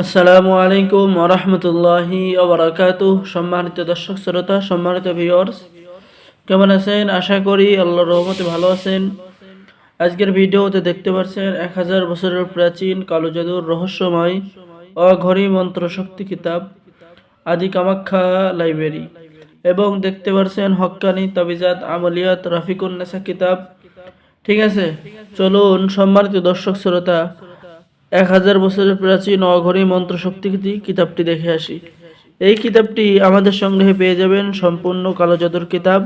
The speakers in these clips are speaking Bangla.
আসসালামু আলাইকুম ওরহমতুল্লাহি ওবরাকাতু সম্মানিত দর্শক, শ্রোতা, সম্মানিত ভিউয়ার্স কেমন আছেন? আশা করি আল্লাহ রহমতে ভালো আছেন। আজকের ভিডিওতে দেখতে পাচ্ছেন এক হাজার বছরের প্রাচীন কালো জাদুর রহস্যময় অঘড়ি মন্ত্র শক্তি কিতাব, আদি কামাখ্যা লাইব্রেরি এবং দেখতে পাচ্ছেন হক্কানি তাবিজাত আমলিয়াত রাফিকুন নেসা কিতাব। ঠিক আছে? চলুন, সম্মানিত দর্শক, শ্রোতা এক হাজার বছরের প্রাচীন অঘরী মন্ত্র শক্তি কিতাবটি দেখে আসি। এই কিতাবটি আমাদের সংগ্রহে পেয়ে যাবেন সম্পূর্ণ কালো জাদুর কিতাব।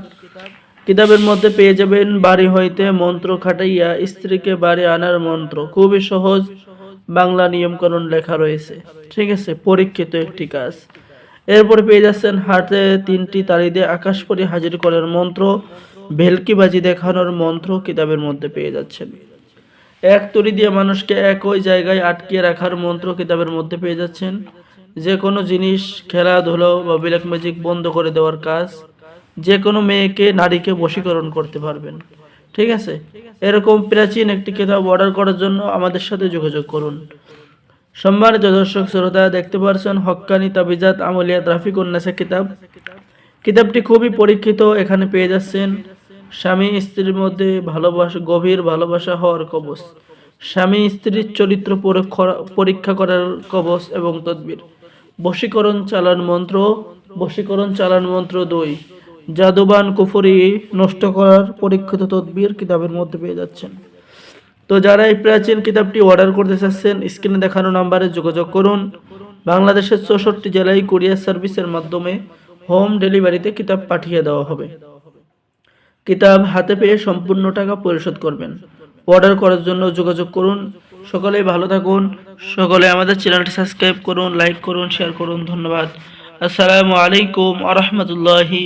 কিতাবের মধ্যে পেয়ে যাবেন বাড়ি হইতে মন্ত্র খাটাইয়া স্ত্রীকে বাড়ি আনার মন্ত্র। খুবই সহজ বাংলা নিয়মকরণ লেখা রয়েছে। ঠিক আছে, পরীক্ষিত একটি কাজ। এরপরে পেয়ে যাচ্ছেন হাতে তিনটি তালি দিয়ে আকাশ পরি হাজির করার মন্ত্র ভেলকিবাজি দেখানোর মন্ত্র কিতাবের মধ্যে পেয়ে যাচ্ছেন। এক তরি দিয়ে মানুষকে একই জায়গায় আটকে রাখার মন্ত্র কিতাবের মধ্যে পেয়ে যাচ্ছেন। যে কোনো জিনিস, খেলাধুলো বা ব্ল্যাক ম্যাজিক বন্ধ করে দেওয়ার কাজ যে কোনো মেয়েকে, নারীকে বশীকরণ করতে পারবেন। ঠিক আছে? এরকম প্রাচীন একটি কিতাব অর্ডার করার জন্য আমাদের সাথে যোগাযোগ করুন। সম্মানিত দর্শক, শ্রোতা, দেখতে পাচ্ছেন হক্কানি তাবিজাত আমলিয়া ট্রাফিক উন্নাসা কিতাব। কিতাবটি খুবই পরীক্ষিত, এখানে পেয়ে যাচ্ছেন। স্বামী স্ত্রীর মধ্যে ভালোবাসা, গভীর ভালোবাসা হওয়ার কবচ। স্বামী স্ত্রীর চরিত্র পরীক্ষা- করার কবচ এবং তদবির। বশীকরণ চালান মন্ত্র, বশীকরণ চালান মন্ত্র দুই। জাদুবান কুফরি নষ্ট করার পরীক্ষিত তদবির কিতাবের মধ্যে পেয়ে যাচ্ছেন। তো যারা এই প্রাচীন কিতাবটি অর্ডার করতে চাচ্ছেন স্ক্রিনে দেখানো নাম্বারে যোগাযোগ করুন। বাংলাদেশের চৌষট্টি জেলায় কুরিয়ার সার্ভিসের মাধ্যমে হোম ডেলিভারিতে কিতাব পাঠিয়ে দেওয়া হবে। কিতাব হাতে পেয়ে সম্পূর্ণ টাকা পরিশোধ করবেন। অর্ডার করার জন্য যোগাযোগ করুন। সকলেই ভালো থাকুন। সকলে আমাদের চ্যানেলটি সাবস্ক্রাইব করুন, লাইক করুন শেয়ার করুন। ধন্যবাদ। আসসালামু আলাইকুম আ রহমতুল্লাহি